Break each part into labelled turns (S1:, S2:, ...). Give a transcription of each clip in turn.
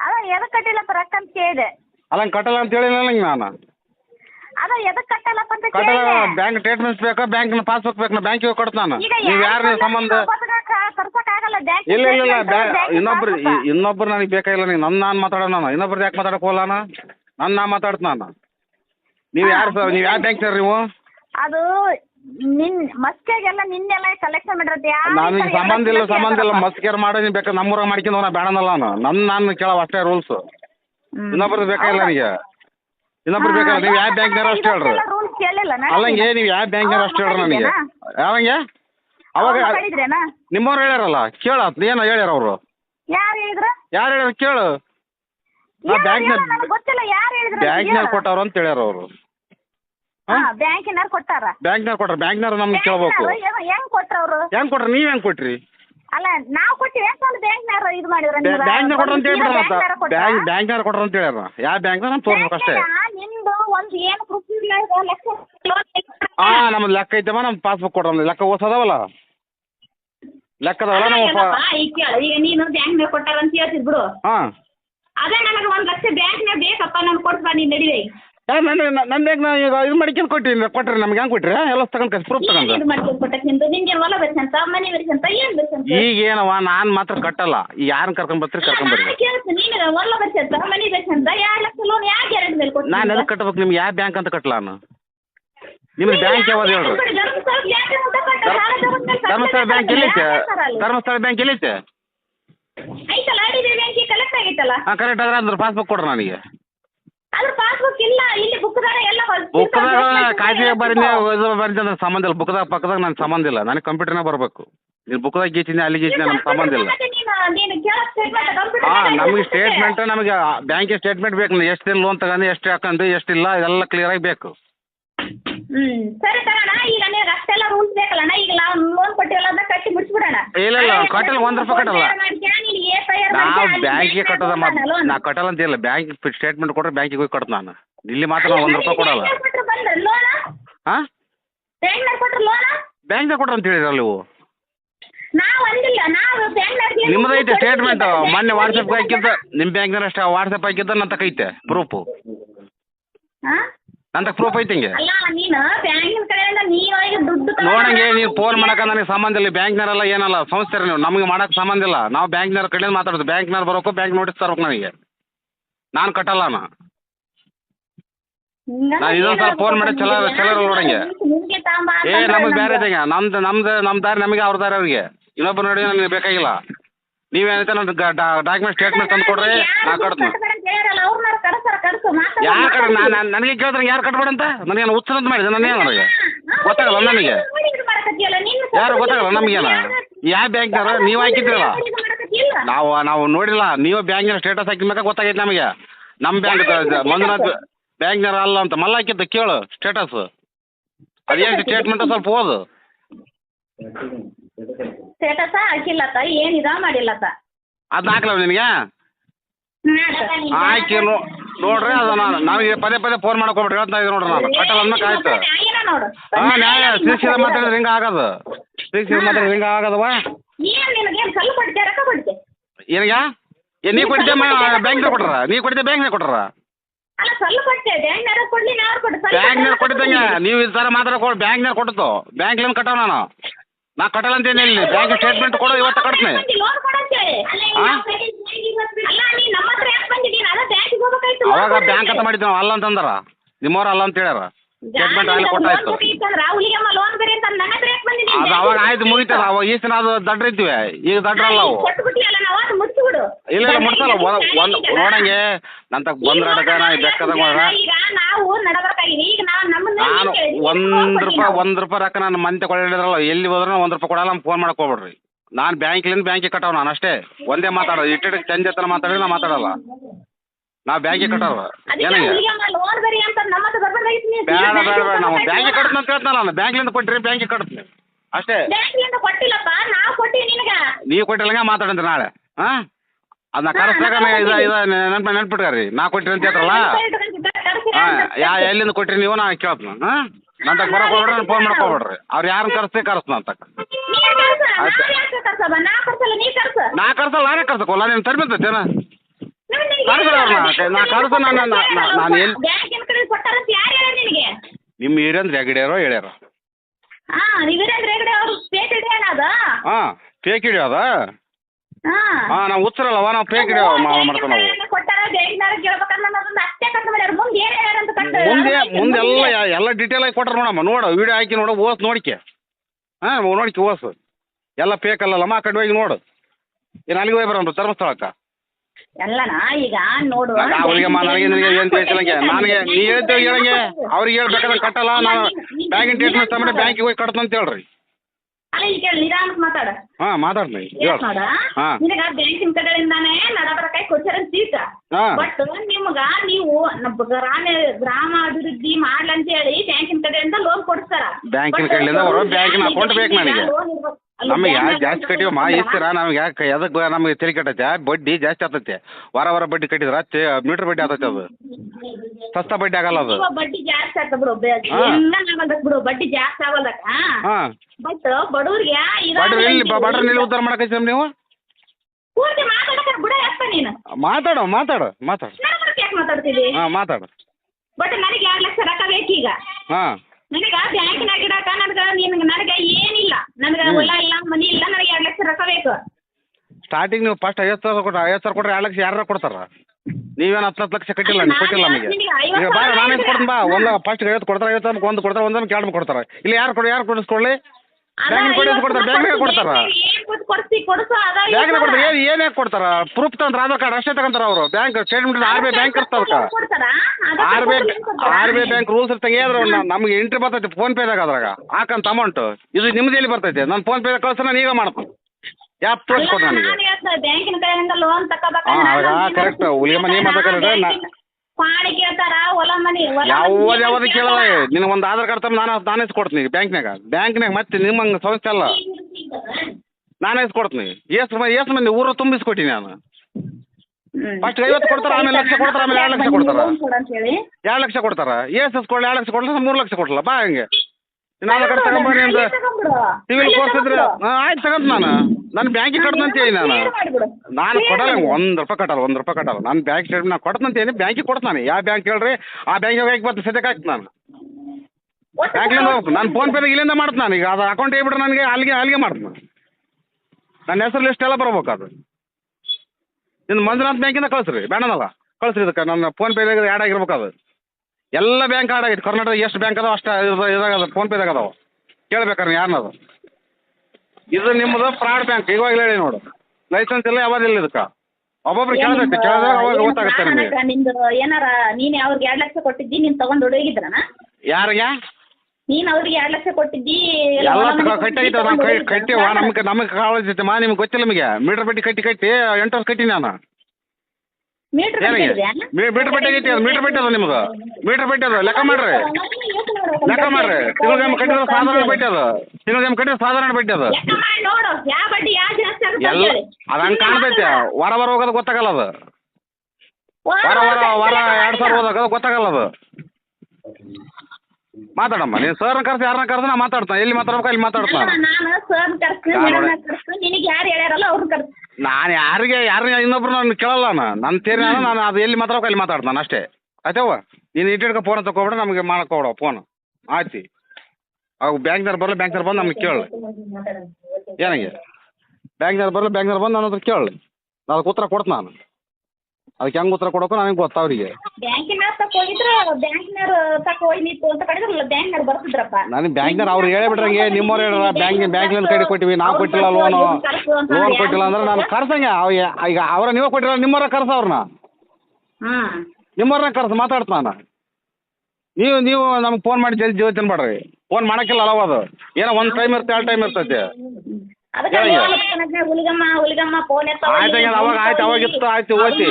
S1: ಅದ ಎದಕ್ಕೆ ಕಟ್ಟಿಲ್ಲಪ್ಪ ರೊಕ್ಕ ಅಂತ ಕೇಳಿದೆ.
S2: ಅಲ್ಲ ಹಂಗೆ ಕಟ್ಟಲ್ಲ ಅಂತ ಹೇಳಿಲ್ಲ ಹಿಂಗೆ ನಾನು.
S1: ಅಲ್ಲ ಎದಕ್ಕೆ ಕಟ್ಟಲ್ಲಪ್ಪ ಅಂತ
S2: ಕಟ್ಟಲ್ಲ
S1: ಕೇಳಿದೆ.
S2: ಬ್ಯಾಂಕ್ ಸ್ಟೇಟ್ಮೆಂಟ್ಸ್ ಬೇಕಾ ಬ್ಯಾಂಕ್ನ ಪಾಸ್ಬುಕ್ ಬೇಕು ನಾ ಬ್ಯಾಂಕಿಗೆ ಕೊಡ್ತು ನಾನು.
S1: ಈಗ
S2: ನೀವು ಯಾರು ಸಂಬಂಧ
S1: ತರ್ಸಕ್ಕಾಗಲ್ಲ ಬ್ಯಾಂಕ್
S2: ಇಲ್ಲ ಇಲ್ಲ ಇಲ್ಲ ಬ್ಯಾ ಇನ್ನೊಬ್ರು ಇ- ಇನ್ನೊಬ್ರು ನನಗೆ ಬೇಕಾಗಿಲ್ಲ ನೀವು ನನ್ನ ನಾನು ಮಾತಾಡೋಣ ನಾನು. ಇನ್ನೊಬ್ರದ್ದು ಯಾಕೆ ಮಾತಾಡಕ್ಕೆ ಹೋಗಲ್ಲ ನಾನು? ನನ್ನ ನಾ ಮಾತಾಡ್ತು ನಾನು. ನೀವು ಯಾರು ಸರ್ ನೀವು ಯಾವ ಬ್ಯಾಂಕ್ ಸರ್ ನೀವು?
S1: ಅದು ನಿನ್ ಮಸ್ಕೆಗೆಲ್ಲ ನಿನ್ನೆಲ್ಲ ಕಲೆಕ್ಷನ್ ಮಾಡಿರೋದು
S2: ನನಗೆ ಸಂಬಂಧ ಇಲ್ಲ ಸಂಬಂಧ ಇಲ್ಲ. ಮಸ್ಕೇರ್ ಮಾಡೋ ನೀವು ಬೇಕಾದ್ರೆ ನಮ್ಮೂರಾಗ ಮಾಡ್ಕೊಂಡು ನಾ ಬೇಡನಲ್ಲ ನಾನು. ನನ್ನ ನಾನು ಕೇಳೋ ಅಷ್ಟೇ ರೂಲ್ಸ್ ಇನ್ನೊಬ್ರದ್ದು ಬೇಕಾಗಿಲ್ಲ ನನಗೆ? ಇನ್ನೊಬ್ರು ಬೇಕಾಗಿಲ್ಲ ನೀವು ಯಾವ ಬ್ಯಾಂಕ್ನಾರ ಅಷ್ಟು ಹೇಳ್ರಿ.
S1: ರೂಲ್ಸ್ ಕೇಳಿಲ್ಲ
S2: ಅಲ್ಲಂಗೆ ನೀವು ಯಾವ ಬ್ಯಾಂಕ್ನಾರ ಅಷ್ಟು ಹೇಳ್ರಿ ನನಗೆ? ಯಾವಂಗೆ? ಅವಾಗ ನಿಮ್ಮವ್ರು ಹೇಳ್ಯಾರಲ್ಲ ಕೇಳ ಏನು ಹೇಳ್ಯಾರ ಅವರು.
S1: ಯಾರು ಹೇಳಿದ್ರು?
S2: ಯಾರು ಹೇಳ್ಯಾರ ಕೇಳು. ಬ್ಯಾಂಕ್ನಾಗ
S1: ಬ್ಯಾಂಕ್
S2: ಬ್ಯಾಂಕ್ನ
S1: ಹೇಳು, ಗೊತ್ತಿಲ್ಲ ಯಾರು ಹೇಳಿದ್ರು
S2: ಬ್ಯಾಂಕ್ನಾಗ ಕೊಟ್ಟವ್ರು ಅಂತ ಹೇಳ್ಯಾರ ಅವರು.
S1: ಹಾ ಬ್ಯಾಂಕಿನಾರ್ ಕೊಟ್ಟಾರ
S2: ಬ್ಯಾಂಕ್ನಾಗ ಕೊಟ್ರ ಬ್ಯಾಂಕ್ನಾರ ನಮ್ಗೆ ಕೇಳ್ಬೇಕು.
S1: ಏನು ಹೆಂಗ್ ಕೊಟ್ರ ಅವ್ರು
S2: ಹೆಂಗ್ ಕೊಟ್ರಿ ನೀವ್ ಹೆಂಗ್ ಕೊಟ್ರಿ?
S1: ಅಲ್ಲ ನಾವು ಕೊಟ್ಟಿವಿ ಯಾಕಂದ್ರೆ ಬ್ಯಾಂಕ್ನಾರು ಇದು ಮಾಡಿದ್ರ
S2: ಬ್ಯಾಂಕ್ನಾಗ ಕೊಟ್ರ ಅಂತ ಹೇಳ್ಬಿಡ್ರ ಮತ್ತ? ಬ್ಯಾಂಕ್ ಬ್ಯಾಂಕ್ನಾಗ ಕೊಟ್ರ ಅಂತ ಹೇಳ್ಯಾರ. ಯಾವ ಬ್ಯಾಂಕ್ನಾಗ ನಾನು ತೋರ್ಬೇಕು ಅಷ್ಟೇ.
S1: ನಿಮ್ದು ಒಂದು ಏನು ಪ್ರೂಫ್ ಇಲ್ಲ ಲಕ್ಷ
S2: ಹಾ ನಮ್ದು ಲೆಕ್ಕ ಐತಮ್ಮ ನಮ್ ಪಾಸ್ಬುಕ್ ಕೊಡ್ರ ಲೆಕ್ಕ ಓಸದವಲ್ಲ ಲೆಕ್ಕ ಅದಾವಲ್ಲ
S1: ಅಲ್ಲಪ್ಪ, ಈಗ ಕೇಳು, ಈಗ ನೀನು ಬ್ಯಾಂಕ್ನಾಗ ಕೊಟ್ಟಾರ ಅಂತ ಹೇಳ್ತಿದ್ ಬಿಡು.
S2: ಹಾ.
S1: ಅದೇ ನನಗೆ ಒಂದ್ ಲಕ್ಷ ಬ್ಯಾಂಕ್ ಬ್ಯಾಂಕ್ನಾಗ ಬೇಕಪ್ಪ ನನ್ ಕೊಟ್ಟು ಬಾ ನೀನ್ ನಡಿವೆ
S2: ನನ್ನ ನನ್ನ ಬ್ಯಾಂಕ್ ನಾ ಈಗ ಇದು ಮಾಡ್ಕೊಂಡು ಕೊಟ್ಟಿನಿ ಕೊಟ್ಟರೆ ನಮ್ಗೆ ಹೆಂಗೆ ಕೊಟ್ರಿ? ಎಲ್ಲ ತಗೊಂಡ್ ಕಳ್ಸಿ ಪ್ರೂಫ್ ತಗೊಂಡು.
S1: ಇದು ಮಾಡ್ಕೊಂಡು ಕೊಟ್ಟಕ್ಕಿಂತ ನಿನ್ಗೆ ಹೊಲ ಬೇಕಂತ ಮನೆ ಬೇಕಂತ ಏನ್ ಬೇಕಂತ
S2: ಈಗ ಏನವ ನಾನು ಮಾತ್ರ ಕಟ್ಟಲ್ಲ. ಈಗ ಯಾರನ್ನ ಕರ್ಕೊಂಡ್ ಬರ್ತೀರಿ ಕರ್ಕೊಂಡ್ ಬರ್ರಿ.
S1: ನೀನು ಹೊಲ ಬೇಕಂತ ಮನೆ ಬೇಕಂತ ಎರಡು ಲಕ್ಷ ಲೋನ್ ಯಾಕೆ ಗ್ಯಾರಂಟಿ ಮೇಲೆ ಕೊಟ್ಟು
S2: ನಾನು ಎದಕ್ಕೆ ಕಟ್ಟಬೇಕು ನಿಮ್ಗೆ ಯಾವ ಬ್ಯಾಂಕ್ ಅಂತ ಕಟ್ಟಲ್ಲ ನಾನು? ನಿಮ್ಗೆ ಬ್ಯಾಂಕ್ ಯಾವ್ದು ಹೇಳ್ರಿ? ಧರ್ಮಸ್ಥಳ ಬ್ಯಾಂಕ್ ಎಲ್ಲೈತೆ ಧರ್ಮಸ್ಥಳ ಬ್ಯಾಂಕ್ ಎಲ್ಲೈತೆ
S1: ಐತಲ್ಲ ಐ ಡಿ ಬ್ಯಾಂಕಿಗೆ ಕಲೆಕ್ಟ್ ಆಗಿತ್ತಲ್ಲ
S2: ಹಾಂ ಕರೆಕ್ಟ್ ಆದ್ರೆ ಅಂದ್ರೆ ಪಾಸ್ಬುಕ್ ಕೊಡ್ರಿ ನನಗೆ.
S1: ಅದ್ರ ಪಾಸ್ಬುಕ್ ಇಲ್ಲ ಇಲ್ಲಿ ಬುಕ್ದಾಗ ಎಲ್ಲ
S2: ಬುಕ್ದಾಗ ಕಾಯ್ದೆ ಬರೀನಿ ಇದು ಬರೀನಿ ಅಂದ್ರೆ ಸಂಬಂಧ ಇಲ್ಲ ಬುಕ್ದಾಗ ಪಕ್ಕದಾಗ ನನ್ನ ಸಂಬಂಧ ಇಲ್ಲ ನನಗೆ ಕಂಪ್ಯೂಟರ್ನೇ ಬರಬೇಕು. ನೀವು ಬುಕ್ದಾಗ ಗೀಚಿನಿ ಅಲ್ಲಿ ಗೀಚಿನಿ ನಮ್ಗೆ ಸಂಬಂಧ ಇಲ್ಲ. ಹಾಂ ನಮಗೆ ಸ್ಟೇಟ್ಮೆಂಟ್ ನಮಗೆ ಬ್ಯಾಂಕಿನ ಸ್ಟೇಟ್ಮೆಂಟ್ ಬೇಕು ಎಷ್ಟು ದಿನ ಲೋನ್ ತಗೊಂಡು ಎಷ್ಟು ಹಾಕೊಂಡು ಎಷ್ಟಿಲ್ಲ ಇದೆಲ್ಲ ಕ್ಲಿಯರಾಗಿ ಬೇಕು.
S1: ಸರಿ ತಗೋಣ ಈಗ ನೀವು ಅಷ್ಟೆಲ್ಲ ಬೇಕಲ್ಲ ಈಗ ನಾವು ಲೋನ್ ಕೊಟ್ಟಿವಲ್ಲ ಅದನ್ನ ಕಟ್ಟಿ ಮುಚ್ಚಿಬಿಡೋಣ
S2: ಇಲ್ಲ ಇಲ್ಲ ಕಟ್ಟಲ್ಲ ಒಂದು ರೂಪಾಯಿ ಕಟ್ಟಲ್ಲ. ನಾವು ಬ್ಯಾಂಕಿಗೆ ಕಟ್ಟೋದ ನಾ ಕಟ್ಟಲ್ಲ ಅಂತ ಇಲ್ಲ ಬ್ಯಾಂಕ್ ಸ್ಟೇಟ್ಮೆಂಟ್ ಕೊಟ್ಟರೆ ಬ್ಯಾಂಕಿಗೆ ಹೋಗಿ ಕಟ್ತು ನಾನು. ಇಲ್ಲಿ ಮಾತ್ರ ನಾವು ಒಂದು ರೂಪಾಯಿ ಕೊಡಲ್ಲ. ಹಾಂ? ಬ್ಯಾಂಕ್ದಾಗ ಕೊಟ್ರೆ ಅಂತ ಹೇಳಿದ್ರಲ್ಲ ನೀವು?
S1: ನಾವು ಅಂದಿಲ್ಲ ನಾವು ಬ್ಯಾಂಕ್ನಾಗ
S2: ನಿಮ್ಮದು ಐತೆ ಸ್ಟೇಟ್ಮೆಂಟ್ ಮೊನ್ನೆ ವಾಟ್ಸಪ್ಗೆ ಹಾಕಿದ್ದ ನಿಮ್ಮ ಬ್ಯಾಂಕ್ನಾಗ ಅಷ್ಟೇ ವಾಟ್ಸಪ್ ಹಾಕಿದ್ದ ನನ್ನ ತಕ ಐತೆ ಪ್ರೂಫು
S1: ಹಾಂ
S2: ನನ್ನ ತಕ ಪ್ರೂಫ್ ಐತಿ ಹಿಂಗೆ?
S1: ಅಲ್ಲ ನೀನು ಬ್ಯಾಂಕಿನ ಕಡೆಯಿಂದ ನೀವಾಗಿ ದುಡ್ಡು ತಗೊಂಡು
S2: ನೋಡಂಗೆ ನೀವು ಫೋನ್ ಮಾಡಕ ನನಗೆ ಸಂಬಂಧ ಇಲ್ಲ ಬ್ಯಾಂಕ್ನಾರಲ್ಲ ಏನಲ್ಲ ಸಂಸ್ಥೆ ನೀವು ನಮಗೆ ಮಾಡಕ್ಕೆ ಸಂಬಂಧ ಇಲ್ಲ. ನಾವು ಬ್ಯಾಂಕ್ನವ್ರ ಕಡೆಯಿಂದ ಮಾತಾಡೋದು ಬ್ಯಾಂಕ್ನವ್ರು ಬರೋಕು ಬ್ಯಾಂಕ್ ನೋಟಿಸ್ ತರ್ಬೇಕು ನನಗೆ. ನಾನು ಕಟ್ಟಲ್ಲ ನಾ
S1: ನಾ
S2: ನಾನು ಇದೊಂದು ಸಲ ಫೋನ್ ಮಾಡಿ ಚಲೋ ಚಲೋ ನೋಡಂಗೆ. ಏ ನಮಗೆ ಬೇರೆ ಇದಂಗೆ ನಮ್ದು ನಮ್ದು ನಮ್ಮ ದಾರಿ ನಮಗೆ ಅವ್ರ ದಾರಿ ಅವ್ರಿಗೆ. ಇನ್ನೊಬ್ಬರು ನೋಡಿ ನನಗೆ ಬೇಕಾಗಿಲ್ಲ. ನೀವೇನೈತೆ ನನ್ನ ಡಾಕ್ಯುಮೆಂಟ್ ಸ್ಟೇಟ್ಮೆಂಟ್ ತಂದು ಕೊಡ್ರಿ? ನಾ ಕಟ್ತೀನಿ. ಯಾರು ಕಟ್ ನಾನು ನನಗೆ ಕೇಳಿದ್ರೆ ಯಾರು ಕಟ್ಬೇಡಂತ ನನಗೆ ಹುಚ್ಚು ಅಂತ ಮಾಡಿದೆ ನಾನು ಏನು ನನಗೆ? ಗೊತ್ತಾಗಲ್ಲ ನಮಗೆ. ಯಾರು ಗೊತ್ತಾಗಲ್ಲ ನಮಗೇನ ಯಾವ ಬ್ಯಾಂಕ್ನಾರ ನೀವು ಹಾಕಿದ್ರಲ್ಲ ನಾವು ನಾವು ನೋಡಿಲ್ಲ ನೀವು ಬ್ಯಾಂಕಿನ ಸ್ಟೇಟಸ್ ಹಾಕಿದ ಮ್ಯಾಗ ಗೊತ್ತಾಗೈತೆ ನಮಗೆ. ನಮ್ಮ ಬ್ಯಾಂಕ್ ಮಂಜುನಾಥ್ ಬ್ಯಾಂಕ್ನಾರ ಅಲ್ಲ ಅಂತ ಮಲ್ಲ ಹಾಕಿದ್ದ ಕೇಳು ಸ್ಟೇಟಸ್ ಅದೇನು ಸ್ಟೇಟ್ಮೆಂಟ್ ಸ್ವಲ್ಪ ಓದು.
S1: ಸ್ಟೇಟಸ್ ಏನಿದ ಮಾಡಿಲ್ಲತ್ತ
S2: ಅದನ್ನ ಹಾಕ್ಲವ ನಿನಗೆ? ಹಾಕಿ ನೋ ನೋಡ್ರಿ ಅದು ನಾನು ಪದೇ ಪದೇ ಫೋನ್ ಮಾಡಕ್ ಹೇಳ್ತಾ ಇದ್ದೀನಿ ನೋಡ್ರಿ ನಾನು. ಕಟ್ಟಲ್ಲ ಅನ್ನಕ್ಕೆ ಆಯ್ತು
S1: ನೋಡು.
S2: ಹಾಂ ನ್ಯಾಯ ಮಾತಾಡಿದ್ರೆ ಹಿಂಗೆ ಆಗೋದು. ಮಾತಾಡಿದ್ರೆ ಹಿಂಗೆ ಆಗೋದವ?
S1: ಏನ್ ನಿನಗೇನ್ ಕಲ್ಲು ಕೊಡ್ತೀಯ ರೊಕ್ಕ ಕೊಡ್ತೀಯ
S2: ಏನೀಗ? ಏ ನೀ ಕೊಡ್ತೀಯ ಬ್ಯಾಂಕ್ನಾಗ ಕೊಟ್ರ? ನೀ ಕೊಡ್ತೀಯ ಬ್ಯಾಂಕ್ನಾಗ ಕೊಟ್ರ?
S1: ಅಲ್ಲ ಕಲ್ಲು ಕೊಡ್ತೀಯ ಬ್ಯಾಂಕ್ನಾರ ಕೊಡ್ಲಿ ನಾವ್ ಕೊಡು
S2: ಬ್ಯಾಂಕ್ನಾಗ ಕೊಟ್ಟಿದ್ದಂಗೆ. ನೀವು ಈ ಥರ ಮಾತಾಡೋ ಬ್ಯಾಂಕ್ನಾಗ ಬ್ಯಾಂಕ್ ಬ್ಯಾಂಕ್ಲಿಂದ ಕಟ್ಟವ ನಾನು? ನಾ ಕಟ್ಟಲ್ಲ ಅಂತ ಏನಿಲ್ಲ ಬ್ಯಾಂಕ್ ಸ್ಟೇಟ್ಮೆಂಟ್ ಕೊಡು ಇವತ್ತು ಕಟ್ತೀನಿ.
S1: ಹೋಗ್ಬೇಕಾಯ್ತು
S2: ಅವಾಗ ಬ್ಯಾಂಕ್ ಅಂತ ಮಾಡಿದ್ವಿ ನಾವು ಅಲ್ಲ ಅಂತಂದಾರ. ನಿಮ್ಮವ್ರು ಅಲ್ಲ ಅಂತ ಹೇಳ್ಯಾರ. ಸ್ಟೇಟ್ಮೆಂಟ್ ಅಲ್ಲಿ ಕೊಟ್ಟಾಯ್ತು. ಅದು ಅವಾಗ ಆಯ್ತು ಮುಗಿತದ ಅವಾಗ ಈ ದಿನ ಅದು ದಡ್ರ ಇದ್ವಿ. ಈಗ ದಡ್ರಲ್ಲ ಅವು
S1: ಕೊಟ್ಬಿಟ್ಟಿಯಲ್ಲ ನಾವು ಅದು ಮುಚ್ಚಿಬಿಡು
S2: ಇಲ್ಲ ಇಲ್ಲ ಮುಡ್ಸಲ್ಲ ಒಂದು ನೋಡಂಗೆ ನನ್ನ ತಗ ಬಂದ್ರ ಅಡಕ ನಾ
S1: ನಮ್ಮನ್ನ
S2: ನಾನು ಒಂದು ರೂಪಾಯಿ ಒಂದು ರೂಪಾಯಿ ರೊಕ್ಕ ನಾನು ಮಂತೆ ಕೊಳ್ಳಿದ್ರಲ್ಲ ಎಲ್ಲಿ ಹೋದ್ರೂ ಒಂದು ರೂಪಾಯಿ ಕೊಡಲ್ಲ ಫೋನ್ ಮಾಡಕ್ಕೆ ಹೋಗ್ಬೇಡ್ರಿ. ನಾನು ಬ್ಯಾಂಕ್ಲಿಂದ ಬ್ಯಾಂಕಿಗೆ ಕಟ್ಟವ ನಾನು ಅಷ್ಟೇ. ಒಂದೇ ಮಾತಾಡೋದು. ಇಟ್ಟಿಟ್ಟು ಚಂದ ಹತ್ರ ಮಾತಾಡಿದ್ರೆ ನಾ ಮಾತಾಡಲ್ಲ. ನಾವು ಬ್ಯಾಂಕಿಗೆ ಕಟ್ಟೋರು ಏನಾಗ ಬೇಡ ಬೇಡ ಬೇಡ. ನಾವು ಬ್ಯಾಂಕಿಗೆ ಕಟ್ತೀನಿ ಅಂತ ಹೇಳ್ತಾನ ನಾನು. ಬ್ಯಾಂಕ್ಲಿಂದ ಕೊಟ್ಟಿರಿ ಬ್ಯಾಂಕಿಗೆ ಕಟ್ತೀನಿ. ಅಷ್ಟೇ.
S1: ನಾವು
S2: ಕೊಟ್ಟಿಲ್ಲಂಗೆ ಮಾತಾಡಂತ ನಾಳೆ. ಹಾಂ? ಅದನ್ನ ಕರೆಸ್ದಾಗ ಇದು ಇದು ನೆನ್ಪು ನೆನ್ಪಿಟ್ಗಾರಿ ನಾ ಕೊಟ್ಟಿರಿ ಅಂತ ಹೇಳ್ತಾರಲ್ಲ? ಹಾಂ ಯಾ ಎಲ್ಲಿಂದ ಕೊಟ್ಟಿರಿ ನೀವು? ನಾ ಕೇಳ್ತೀನಿ ಹಾಂ? ನನ್ನ ತಗ ಬರಕ್ಕೆ ಹೋಗ್ಬೇಡ್ರಿ ಫೋನ್ ಮಾಡಕ್ಕೆ ಹೋಗ್ಬೇಡ್ರಿ ಅವ್ರು ಯಾರನ್ನ ಕರೆಸ್ತೀವಿ ಕರೆಸ್ತೀನಿ ಅಂತ.
S1: ನಾ ಕರ್ಸಲ್ಲ ನೀ ಕರ್ಸ.
S2: ನಾ ಕರ್ಸಲ್ಲ ನಾನೇ ಕರ್ಸಕ್ಕೋಲ್ಲ. ನೀನು ತರ್ಬಿರ್ತೇನ
S1: ನಮ್ಗೆ
S2: ಕರ್ಸ್ರಿ ಅವ್ರನ್ನ ನಾ ಕರ್ಸ ನಾನು ನಾನು ಎಲ್ಲಿ ನಿಮ್ಮ ಹಿರಿಯಂದ್ರೆ ಹೆಗಡ್ಯಾರೋ ಹೇಳ್ಯಾರ
S1: ಅದ?
S2: ಹಾಂ ಫೇಕ್ ಹಿಡಿಯೋದ
S1: ಹಾ.
S2: ನಾವು ಉತ್ತರಲ್ಲವ ನಾವು ಹಿಡಿಯೋ ಮಾಡ್ತೀವಿ ನಾವು.
S1: ಮುಂದೆ ಮುಂದೆಲ್ಲ
S2: ಮುಂದೆ ಎಲ್ಲ ಎಲ್ಲ ಡೀಟೇಲ್ ಆಗಿ ಕೊಟ್ಟರೆ ನೋಡಮ್ಮ. ನೋಡು ವಿಡಿಯೋ ಹಾಕಿ ನೋಡು ಓಸ್ ನೋಡಿಕೆ. ಹಾಂ ನೋಡಿಕೆ ಓಸ್. ಎಲ್ಲ ಫೇಕ್ ಅಲ್ಲಲ್ಲಮ್ಮ ಆ ಕಡೆ ಹೋಗಿ ನೋಡು. ಏನು ಅಲ್ಲಿಗೆ ಹೋಗಿ ಬರೋಣ ಧರ್ಮಸ್ಥಳಕ್ಕೆ.
S1: ಎಲ್ಲನಾ ಈಗ ನೋಡು.
S2: ಅವರಿಗೆ ನನಗೆ ನಿನಗೆ ಏನು ತಿಳಿಸಿಲ್ಲಂಗೆ ನನಗೆ ನೀ ಹೇಳ್ತೇವೆ ಹೇಳಂಗೆ? ಅವ್ರಿಗೆ ಹೇಳ್ಬೇಕಾದ್ರೆ ಕಟ್ಟಲ್ಲ ನಾನು ಬ್ಯಾಂಕಿನ ತಗೊಂಡೆ ಬ್ಯಾಂಕಿಗೆ ಹೋಗಿ ಕಟ್ತಂತ ಹೇಳ್ರಿ.
S1: ಅಲ್ಲ ಈಗ ಕೇಳಿ ನಿಧಾನಕ್ಕೆ ಮಾತಾಡ.
S2: ಹಾಂ ಮಾತಾಡ್ತೀನಿ. ಹೇಳು.
S1: ಏನ್ ನೋಡ
S2: ಹಾಂ.
S1: ನಿನಗ ಬ್ಯಾಂಕಿನ ಕಡೆಯಿಂದಾನೇ ನಡಬರಕಾಯಿ ಸೀಟ. ಬಟ್ ನಿಮ್ಗ ನೀವು ಗ್ರಾಮ ಗ್ರಾಮ ಅಭಿವೃದ್ಧಿ ಮಾಡ್ಲಂತ ಹೇಳಿ ಬ್ಯಾಂಕಿನ ಕಡೆಯಿಂದ ಲೋನ್ ಕೊಡ್ತಾರ
S2: ಬ್ಯಾಂಕಿನ ಕಡೆಯಿಂದ ಬ್ಯಾಂಕಿನ ಅಕೌಂಟ್ ಬೇಕು ನನಗೆ. ನಮಗೆ. ಜಾಸ್ತಿ ಕಟ್ಟಿವಮ್ಮ ಇಸ್ತೀರ? ನಮಗೆ ಯಾಕೆ ಎದಕ್ಕೆ ನಮಗೆ ತಲೆ ಕೆಟ್ಟೈತೆ ಬಡ್ಡಿ ಜಾಸ್ತಿ ಆಗ್ತೈತೆ. ವಾರ ವಾರ ಬಡ್ಡಿ ಕಟ್ಟಿದ್ರ ಮೀಟ್ರ್ ಬಡ್ಡಿ ಆಗ್ತೈತೆ ಅದು. ಸಸ್ತ ಬಡ್ಡಿ ಆಗಲ್ಲ ಅದು.
S1: ಬಡ್ಡಿ ಜಾಸ್ತಿ ಆಗ್ತ ಬಿಡು ಬೆ-
S2: ಹಾ.
S1: ಎಲ್ಲ ಆಗಲ್ದಕ್ ಬಿಡು ಬಡ್ಡಿ ಜಾಸ್ತಿ ಆಗಲ್ದಕ್ಕ
S2: ಹಾಂ.
S1: ಬಟ್ ಬಡವ್ರಿಗೆ
S2: ಬಡ್ರಿ ಎಲ್ಲಿ ಬಡ್ರಿ ಎಲ್ಲಿ ಉದ್ಧಾರ ಮಾಡಕೈತಿ ನೀವು?
S1: ಪೂರ್ತಿ ಮಾತಾಡಕ ಬಿಡ ಅಪ್ಪ ನೀನು.
S2: ಮಾತಾಡು ಮಾತಾಡು ಮಾತಾಡು.
S1: ನಡಬರ್ಕ ಯಾಕೆ ಮಾತಾಡ್ತಿದಿ?
S2: ಹಾಂ ಮಾತಾಡು.
S1: ಬಟ್ ನನಗೆ ಎರಡು ಲಕ್ಷ ರೊಕ್ಕ ಬೇಕೀಗ
S2: ಹಾ.
S1: ನನಗ ಬ್ಯಾಂಕಿನಾಗ ಇಡಕ ನನಗ ನಿನ್ಗೆ ನನಗ ಏನಿಲ್ಲ. ನನಗ ಹೊಲ ಇಲ್ಲ ಮನಿ ಇಲ್ಲ ನನಗೆ ಎರಡು ಲಕ್ಷ ರೊಕ್ಕ ಬೇಕು?
S2: ಸ್ಟಾರ್ಟಿಂಗ್ ನೀವು ಫಸ್ಟ್ ಐವತ್ತು ಸಾವಿರ ಕೊಟ್ರೆ ಐವತ್ತು ಸಾವಿರ ಕೊಟ್ರೆ ಎರಡು ಲಕ್ಷ ಯಾರು ಕೊಡ್ತಾರ? ನೀವೇನು ಹತ್ತು ಹತ್ತು ಲಕ್ಷ ಕಟ್ಟಿಲ್ಲ ನೀವು ಕೊಟ್ಟಿಲ್ಲ ನಮಗೆ. ಈಗ ಬಾ ನಾನು ಎಷ್ಟು ಕೊಡ್ತೀನಿ ಬಾ. ಒಂದು ಫಸ್ಟ್ ಐವತ್ತು ಕೊಡ್ತಾರೆ ಐವತ್ತು ನಮ್ಗೆ ಒಂದು ಕೊಡ್ತಾರೆ ಒಂದೊಂದು ಎರಡು ಕೊಡ್ತಾರೆ. ಇಲ್ಲಿ ಯಾರು ಕೊಡಿ ಯಾರು ಕೊಡಿಸ್ಕೊಳ್ಳಿ? ಬ್ಯಾಂಕ್ ಕೊಡಿಸ್ ಕೊಡ್ತಾರೆ ಬ್ಯಾಂಕಿನಾಗ ಕೊಡ್ತಾರ.
S1: ಬ್ಯಾಂಕ್ ಅದ
S2: ಬ್ಯಾಂಕಿನಾಗ ಕೊಡ್ತಾರೆ ಏನು ಏನು ಕೊಡ್ತಾರ? ಪ್ರೂಫ್ ತಂದ್ರೆ ಆಧಾರ್ ಕಾರ್ಡ್ ಅಷ್ಟೇ ತಗೊಂತಾರ ಅವರು. Bank statement R B I bank ಇರ್ತಾವ
S1: ಕೊಡ್ತಾರ?
S2: R B R B I bank rules ಇರ್ತಾಗ ಏನಾದ್ರು ನಮ್ಗೆ ಎಂಟ್ರಿ ಬರ್ತೈತೆ ಫೋನ್ ಪೇದಾಗ ಅದ್ರಾಗ. ಹಾಕಂತ ಅಮೌಂಟ್ ಇದು ನಿಮ್ದು ಎಲ್ಲಿ ಬರ್ತೈತೆ? ನಾನು ಫೋನ್ ಪೇದಾಗ ಕಳ್ಸ ನಾನು ಈಗ ಮಾಡ್ತೀನಿ. ಯಾಪ್ ತೋರಿಸ್ಕೊಡು ನನಗೆ
S1: ಬ್ಯಾಂಕಿನ ಕಡೆಯಿಂದ ಲೋನ್
S2: ಹಾ, ಆಗ correct. ಉಳಿಯಮ್ಮ ನೀ ಮಾತಾಡ್ಕೊಳ್ಳೋದು ನಾ-
S1: ಪಾಣಿ ಕೇಳ್ತಾರ? ಹೊಲ ಮನಿ ಹೊಲ ಮನಿ
S2: ಯಾವ್ದು ಯಾವ್ದು ಕೇಳಲ್ಲ ನಿನಗೆ ಒಂದು ಆಧಾರ್ ಕಾರ್ಡ್ ನಾನು ನಾನೇ ಕೊಡ್ತೀನಿ ಬ್ಯಾಂಕ್ನಾಗ ಬ್ಯಾಂಕ್ನಾಗ ಮತ್ತೆ ನಿಮ್ಮಂಗೆ ಸಂಸ್ಥೆ ಅಲ್ಲ. ನಾನೇ ಕೊಡ್ತೀನಿ. ಎಷ್ಟು ಮಂದಿ ಎಷ್ಟು ಮಂದಿ ಊರು ತುಂಬಿಸ್ಕೊಟ್ಟಿನಿ ನಾನು? ಫಸ್ಟ್ ಐವತ್ತು ಕೊಡ್ತಾರ? ಆಮೇಲೆ ಲಕ್ಷ ಕೊಡ್ತಾರ? ಆಮೇಲೆ ಎರಡು ಲಕ್ಷ ಕೊಡ್ತಾರ? ಎರಡು ಲಕ್ಷ ಕೊಡ್ತಾರ? ಎಸ್ ಕೊಡ್ಲಿ ಎರಡು ಲಕ್ಷ ಕೊಡ್ಲ ಮೂರು ಲಕ್ಷ ಕೊಡಲ್ಲ ಬಾ ಹಂಗೆ. ನಾಲ್ಕು ಕಡೆ ಅಂತ
S1: ಅಲ್ಲೇ ತಗೊಂಡ್ಬಿಡು.
S2: ಸಿವಿಲ್ ಕೋರ್ಸ್ ಇದ್ರೆ ಹಾಂ ಆಯ್ತು ತಗೊಂತ ನಾನು. ನಾನು ಬ್ಯಾಂಕಿಗೆ ಕಟ್ತಂತ ಹೇಳಿ ನಾನು. ನಾನು ಕೊಡಲ್ಲ ಒಂದ್ ರೂಪಾಯಿ ಕಟ್ಟಲ್ಲ ಒಂದು ರೂಪಾಯಿ ಕಟ್ಟಲ್ಲ. ನಾನು ಬ್ಯಾಂಕ್ ಸ್ಟೇಟ್ಮೆಂಟ್ ನಾನು ಕೊಡ್ತಂತ ಹೇಳಿ ಬ್ಯಾಂಕ್ ಕೊಡ್ತಾನೆ ಯಾವ ಬ್ಯಾಂಕ್ ಹೇಳ್ರಿ ಆ ಬ್ಯಾಂಕಿಗೆ ಹೋಗಿ ಬರ್ತೀನಿ ಸದ್ಯಕ್ಕೆ ಹಾಕ್ತೀನಿ ನಾನು. ಬ್ಯಾಂಕ್ಲಿಂದ ಹೋಗ್ಬೇಕು ನಾನು ಫೋನ್ ಪೇ ಇಲ್ಲಿಂದ ಮಾಡ್ತೀನಿ ನಾನು. ಈಗ ಅದು ಅಕೌಂಟ್ ಹೇಳ್ಬಿಟ್ರೆ ನನಗೆ ಅಲ್ಲಿಗೆ ಅಲ್ಲಿಗೆ ಮಾಡ್ತೀನಿ ನನ್ನ ಹೆಸರು ಲಿಸ್ಟ್ ಎಲ್ಲ ಬರ್ಬೇಕು ಅದು. ಇನ್ನು ಮಂಜುನಾಥ್ ಬ್ಯಾಂಕಿಂದ ಕಳಿಸ್ರಿ. ಬೇಡನಲ್ಲ. ಕಳಿಸ್ರಿ ಇದಕ್ಕೆ. ನನ್ನ ಫೋನ್ ಪೇ ಆ್ಯಡ್ ಆಗಿರ್ಬೇಕು ಅದು. ಎಲ್ಲ ಬ್ಯಾಂಕ್ ಆ್ಯಡ್ ಆಗೈತೆ ಕರ್ನಾಟಕ ಎಷ್ಟು ಬ್ಯಾಂಕ್ ಅದಾವ ಅಷ್ಟು ಇದಾಗ ಫೋನ್ ಪೇದಾಗ ಅದಾವ. ಕೇಳ್ಬೇಕಾರೆ ಯಾರನ್ನದು ಇದು ನಿಮ್ಮದು ಫ್ರಾಡ್ ಬ್ಯಾಂಕ್ ಇವಾಗಲೇ ಹೇಳಿ ನೋಡು. ಲೈಸೆನ್ಸ್ ಇಲ್ಲ ಯಾವ್ದಿಲ್ಲ ಇದಕ್ಕೆ. ಒಬ್ಬೊಬ್ರು ಕೇಳಬೇಕು ಕೇಳಿದಾಗ ಅವಾಗ ಗೊತ್ತಾಗುತ್ತೆ ನಿಮಗೆ.
S1: ನಿಮ್ದು ಏನಾರ ನೀನು ಅವ್ರಿಗೆ ಎರಡು ಲಕ್ಷ ಕೊಟ್ಟಿದ್ದಿ ನೀನ್ ತಗೊಂಡ್ ಹೊಡೋಗಿದ್ರನ
S2: ಯಾರಿಗೆ?
S1: ನೀನು ಅವ್ರಿಗೆ ಎರಡು ಲಕ್ಷ ಕೊಟ್ಟಿದ್ದಿ
S2: ಎಲ್ಲ ಕಟ್ಟಾಗಿತ್ತು ನಾವು ಕೈ? ಕಟ್ಟಿವ ನಮಗೆ ನಮಗೆ ಕಾಳಜಿ ಮಾ ನಿಮ್ಗೆ ಗೊತ್ತಿಲ್ಲ ನಿಮಗೆ. ಮೀಟರ್ ಬಡ್ಡಿ ಕಟ್ಟಿ ಕಟ್ಟಿ ಎಂಟು ವರ್ಷ ಕಟ್ಟಿ ನಾನು.
S1: ಮೀಟ್ರ್?
S2: ಮೀಟರ್ ಆಗೈತಿ ಅದು ಮೀಟರ್ ಬಡ್ಡಿ ಅದ ನಿಮ್ದು. ಮೀಟರ್ ಬಡ್ಡಿ ಅದ ಲೆಕ್ಕ ಮಾಡ್ರಿ. ಲೆಕ್ಕ ಮಾಡ್ರಿ. ತಿಂಗಳಿಗೆ ಕಟ್ಟಿದ್ರೆ ಸಾಧಾರಣ ಬಡ್ಡಿ ಅದು. ತಿಂಗಳಿಗೆ ಕಟ್ಟಿದ್ರೆ ಸಾಧಾರಣ ಬಡ್ಡಿ ಅದ.
S1: ಲೆಕ್ಕ ಮಾಡಿ ನೋಡು. ಯಾವ ಬಡ್ಡಿ ಅಂತ
S2: ಎಲ್ಲ. ಅದು ಹಂಗೆ ಕಾಣ್ತೈತೆ. ವಾರ ವಾರ ಹೋಗೋದು ಗೊತ್ತಾಗಲ್ಲ ಅದು. ವಾರ ವಾರ ವಾರ ಎರಡು ಸಾವಿರ ಹೋದಾಗ ಗೊತ್ತಾಗಲ್ಲ ಅದು. ಮಾತಾಡಮ್ಮ. ನೀನು ಸರ್ನ ಕರ್ಸಿ ಯಾರನ್ನ ಕರ್ಸಿ ನಾ ಮಾತಾಡ್ತಾನೆ. ಎಲ್ಲಿ ಮಾತಾಡ್ಬೇಕು ಅಲ್ಲಿ ಮಾತಾಡ್ತಾನೆ.
S1: ನಾನು ಸರ್ ಕರ್ಸ್ತೀನಿ. ಕರ್ಸ್ತೀನಿ. ನಿನಗೆ ಯಾರು ಹೇಳ್ಯಾರಲ್ಲ ಅವ್ರನ್ನ ಕರ್ಸ್
S2: ನಾನು ಯಾರಿಗೆ ಯಾರು ಇನ್ನೊಬ್ರು ನಾನು ಕೇಳಲ್ಲ ನಾನು. ನನ್ನ ತೇರಿ ನಾನು ಅದು ಎಲ್ಲಿ ಮಾತಾಡ್ಬೇಕು ಅಲ್ಲಿ ಮಾತಾಡ್ತಾನೆ ಅಷ್ಟೇ. ಆಯ್ತವ ನೀನು ಇಟ್ಟಿಡ್ಕೊ ಫೋನ್ ತಗೊಬಿಡ ನಮಗೆ ಮಾಡ್ಕೊಡೋ ಫೋನ್ ಆಯ್ತು. ಅವು ಬ್ಯಾಂಕ್ನವ್ರು ಬರಲ್ಲ ಬ್ಯಾಂಕ್ನವ್ರು ಬಂದು ನಮ್ಗೆ ಕೇಳಿ. ಏನಾಗೆ? ಬ್ಯಾಂಕ್ನವ್ರು ಬರಲ್ಲ ಬ್ಯಾಂಕ್ನವ್ರು ಬಂದು ನನ್ನ ಹತ್ರ ಕೇಳಿ. ನಾನು ಉತ್ತರ ಕೊಡ್ತೀನಿ ನಾನು. ಅದಕ್ಕೆ ಹೆಂಗ್ ಉತ್ತರ ಕೊಡೋಕೆ ನನಗೆ ಗೊತ್ತು ಅವರಿಗೆ.
S1: ಹೋಗಿದ್ರ ಬ್ಯಾಂಕಿನವ್ರು ತಕ ಹೋಗಿ ನಿಂತು ಅಂತ ಕಡಿದ್ರಲ್ಲ ಬ್ಯಾಂಕ್ನವ್ರು ಬರ್ತಿದ್ರಪ್ಪ.
S2: ನನಗೆ ಬ್ಯಾಂಕ್ನವ್ರು ಅವ್ರು ಹೇಳಿಬಿಟ್ರಂಗೆ ನಿಮ್ಮವ್ರು ಹೇಳ್ರ ಬ್ಯಾಂಕ್ ಬ್ಯಾಂಕ್ಲಿಂದ ಕಡೆ ಕೊಟ್ಟಿವಿ ನಾವು ಕೊಟ್ಟಿಲ್ಲ ಲೋನು ಲೋನ್ ಕೊಟ್ಟಿಲ್ಲ ಅಂದ್ರೆ ನಾನು ಕರ್ಸಂಗೆ ಅವ ಈಗ ಅವರ ನೀವೇ ಕೊಟ್ಟಿಲ್ಲ ನಿಮ್ಮವ್ರ ಕರ್ಸ ಅವ್ರನ್ನ. ನಿಮ್ಮವ್ರನ್ನ ಕರ್ಸಿ ಮಾತಾಡ್ತ ನಾನು. ನೀವು ನೀವು ನಮ್ಗೆ ಫೋನ್ ಮಾಡಿ ಜಲ್ದಿ ಜೀವ ತಿನ್ಬೇಡ್ರಿ ಫೋನ್ ಮಾಡಕ್ಕಿಲ್ಲ ಅಲ್ಲವಾ ಅದು. ಏನೋ ಒಂದು ಟೈಮ್ ಇರುತ್ತೆ ಎರಡು ಟೈಮ್ ಇರ್ತೈತೆ.
S1: ಅದಕ್ಕೆ
S2: ಹೇಳಿ.
S1: ಹುಲಿಗಮ್ಮ ಹುಲಿಗಮ್ಮ ಫೋನ್
S2: ಆಯ್ತು ಹಂಗಾರೆ ಅವಾಗ ಆಯ್ತು ಅವಾಗ ಇತ್ತು ಆಯ್ತು ಓದ್ತಿ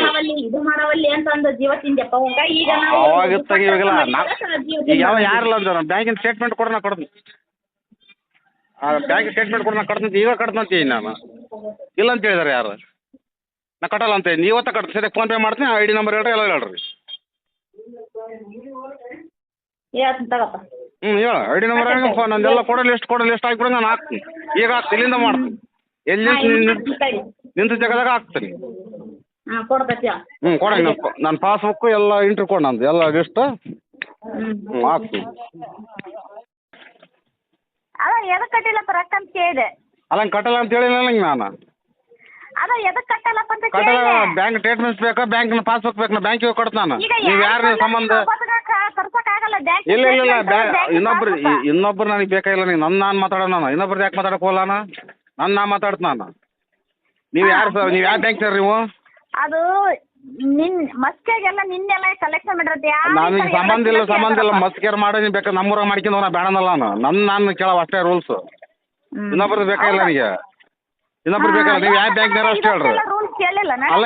S1: ಇದು ಮಾಡವಲ್ಲಿ ಅಂತ ಒಂದು ಜೀವ ತಿಂದೆಪ್ಪ ಅವಾಗ ಈಗ ನಾವು
S2: ಅವಾಗ ಇತ್ತಾಗ ಇವಾಗೆಲ್ಲ. ಈಗ ಯಾವ ಯಾರಿಲ್ಲ ಅಂದ್ರೆ ಬ್ಯಾಂಕಿನ ಸ್ಟೇಟ್ಮೆಂಟ್ ಕೊಡು ನಾ ಕೊಡ್ತೀನಿ. ಆ ಬ್ಯಾಂಕ್ ಸ್ಟೇಟ್ಮೆಂಟ್ ಕೊಡು ನಾ ಈಗ ಕೊಡ್ತೀನಿ ನಾನು. ಇಲ್ಲ ಅಂತ ಹೇಳಿದಾರೆ ಯಾರು? ನಾ ಕಟ್ಟಲ್ಲ ಅಂತ ನೀವು ಇವತ್ತ ಸರಿ ಫೋನ್ ಪೇ ಮಾಡ್ತೀನಿ ಐ ಡಿ ನಂಬರ್ ಹೇಳ್ರಿ ಎಲ್ಲ ಹೇಳ್ರಿ.
S1: ಹೇಳ್ತೀನಿ ತಗಪ್ಪ.
S2: ಹ್ಞೂ ಹೇಳು. ಐ ಡಿ ನಂಬರ್ ಫೋನ್ ನಂದೆಲ್ಲ ಕೊಡೋ ಲಿಸ್ಟ್ ಕೊಡೋ ಲಿಸ್ಟ್ ಹಾಕ್ಬಿಡು ನಾನು ಹಾಕ್ತೀನಿ. ಈಗ ಹಾಕ್ತೀನಿ. ಇಲ್ಲಿಂದ ಮಾಡ್ತೀನಿ. ಎಲ್ಲಿ ನಿಂತು ಜಾಗದಾಗ ಹಾಕ್ತೀನಿ. ಹ್ಞೂ ಕೊಡಂಗೆ ನನ್ನ ಪಾಸ್ಬುಕ್ ಪಾಸ್ಬುಕ್ಕು ಎಲ್ಲ ಇಂಟ್ರಿ ಕೊಡು ನಂದು. ಎಲ್ಲ ಲಿಸ್ಟ್
S1: ಹ್ಞೂ
S2: ಹಾಕ್ತೀನಿ.
S1: ಅಲ್ಲ ಎದಕ್ಕೆ ಕಟ್ಟಿಲ್ಲಪ್ಪ ರೊಕ್ಕ ಅಂತ ಕೇಳಿದೆ.
S2: ಅಲ್ಲ ಕಟ್ಟಲ್ಲ ಅಂತ ಹೇಳಿಲ್ಲ ನಂಗೆ ನಾನು.
S1: ಅದ ಎದಕ್ಕೆ ಕಟ್ಟಲ್ಲಪ್ಪ ಅಂತ
S2: ಕಟ್ಟಲ್ಲ. ಬ್ಯಾಂಕ್ ಸ್ಟೇಟ್ಮೆಂಟ್ಸ್ ಬೇಕಾ? ಬ್ಯಾಂಕಿನ ಪಾಸ್ಬುಕ್ ಬೇಕಾ? ನಾ ಬ್ಯಾಂಕಿಗೆ ಕೊಡ್ತು ನಾನು. ನೀವು ಯಾರು ಸಂಬಂಧ? ಇಲ್ಲ ಇಲ್ಲ ಇಲ್ಲ ಬ್ಯಾ ಇನ್ನೊಬ್ರು ಇನ್ನೊಬ್ರು ನನಗೆ ಬೇಕಾಗಿಲ್ಲ ನೀವು ನನ್ನ ನಾನು ಮಾತಾಡೋಣ ನಾನು. ಇನ್ನೊಬ್ರದ್ದು ಯಾಕೆ ಮಾತಾಡಕ್ಕೆ ಹೋಗಲ್ಲ ನಾನು ನನ್ನ ನಾ ಮಾತಾಡ್ತೀನಿ ನಾನು. ನೀವು ಯಾರು ಸರ್ ನೀವು ಯಾವ ಬ್ಯಾಂಕ್ ಸರ್ ನೀವು?
S1: ಅದು ನಿನ್ ಮಸ್ಕೆಗೆಲ್ಲ ನಿನ್ನೆಲ್ಲ ಕಲೆಕ್ಷನ್ ಮಾಡಿರತ್ತೆ
S2: ನನಗೆ ಸಂಬಂಧ ಇಲ್ಲ ಸಂಬಂಧ ಇಲ್ಲ. ಮಸ್ಕೇರ್ ಮಾಡೋ ನೀವು ಬೇಕಾದ್ರೆ ನಮ್ಮೂರಾಗ ಮಾಡ್ಕೊಂಡು ನಾ ಬೇಡನಲ್ಲ ನಾನು. ನನ್ನ ನಾನು ಕೇಳೋ ಅಷ್ಟೇ ರೂಲ್ಸ್. ಇನ್ನೊಬ್ರದ್ದು ಬೇಕಾಗಿಲ್ಲ ನನಗೆ? ಇನ್ನೊಬ್ರು ಬೇಕಾಗಿಲ್ಲ ನೀವು ಯಾವ ಬ್ಯಾಂಕ್ನಾರ ಅಷ್ಟು ಹೇಳ್ರಿ. ಅಲ್ಲ